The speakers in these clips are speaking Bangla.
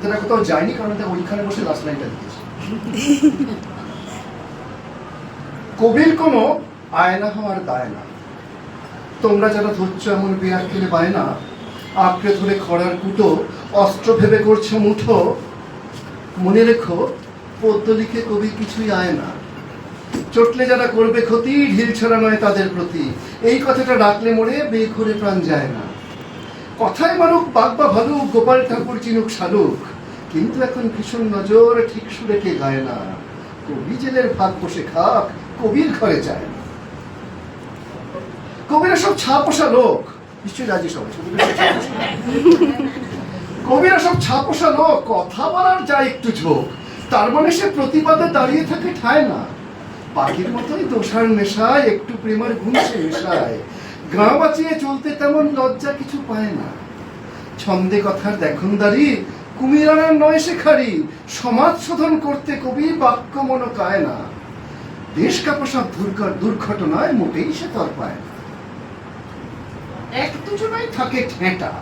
কবিতাটা কোথাও যায়নি, কারণ এটা ওইখানে বসে লাস্ট লাইনটা দিয়েছে কবির কোনো আয়না হওয়ার দায় না। তোমরা যারা ধরছো এমন বিয়ার খেলে পায় না আঁকড়ে ধরে খড়ার কুটো, অস্ত্র ভেবে করছ মুঠো, মনে রেখো পদ্য লিখে কবি কিছুই আয় না। চটলে যারা করবে ক্ষতি, ঢিল ছড়া নয় তাদের প্রতি। এই কথাটা ডাকলে মরে বেঘরে প্রাণ যায় না। কথায় মারুক বাগবা ভালুক, গোপাল ঠাকুর চিনুক, শালুক। কিন্তু এখন ভীষণ নজর ঠিক সুরে কে গায় না। কবি জেলের ভাত বসে খাক, কবির ঘরে যায় না। কবিরা সব ছাপোষা লোক। নিশ্চয়ই রাজি সব। কবিরা সব ছাপোষা লোক, কথা বলার যায় একটু ঝোঁক। তার মানে সে প্রতিবাদে দাঁড়িয়ে থাকে ঠায় না। পাখির মতোই দোষার নেশায়, একটু প্রেমার ঘুমছে নেশায় গাঁ বাঁচিয়ে চলতে তেমন লজ্জা কিছু পায় না। ছন্দে কথার দেখনদারি, কুমিরানার নয় শেখারি, সমাজ শোধন করতে কবি বাক্য মনো কায় না। দেশ কাপসাব দুর্ঘটনায় মোটেই সে তর পায় না। এক দুজনাই থাকে ঠেঁটা,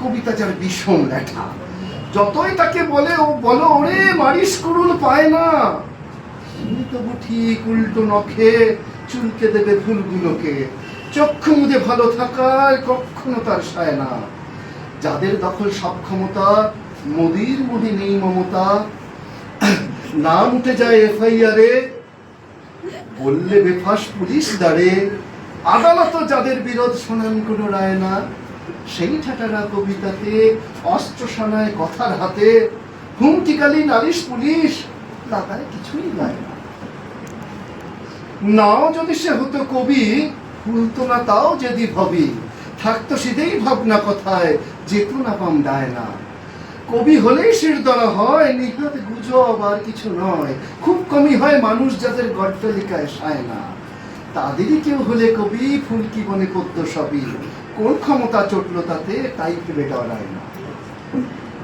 কবিতা যার ভীষণ লেঠা। যতই তাকে বলে ও বলো, ওরে, মারিস কুরুল পায় না। তবু ঠিক উল্টো নখে চুলকে দেবে ফুলগুলোকে। চক্ষু মুদে ভালো থাকায় কখনো তার সায় না। যাদের দখল সক্ষমতা মোদির মনে নেই মমতা। নাম উঠে যায় এফআইআরে, বললে বেফাস পুলিশ দাঁড়ে আদালত যাদের বিরোধ শোনান কোনো রায় না। সেই ঠাটারা কবিতাতে অস্ত্র সানায় কথার হাতে। হুমকিকালী নালিশ পুলিশ লাগায় কিছুই গায় না। নাও যদি সে হতো কবি ভুলতো না তাও যদি ভবি, থাকতো সেটাই ভাবনা কথায়, যেত না পাম দায় না। কবি হলেই শিরদরা হয়, নিহাত গুজব আর কিছু নয়। খুব কমই হয় মানুষ যাদের গড্ডলিকায় সায় না। তাদেরই কেউ হলে কবি ফুলকি বনে পদ্য সবই। কোন ক্ষমতা চটলো তাতে, তাই ফেলে ডরায় না।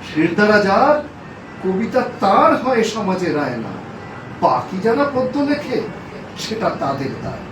শিরদারা যার, কবিতা তার হয় সমাজে রায় না। বাকি যারা পদ্য লেখে, সেটা তাদের দায়।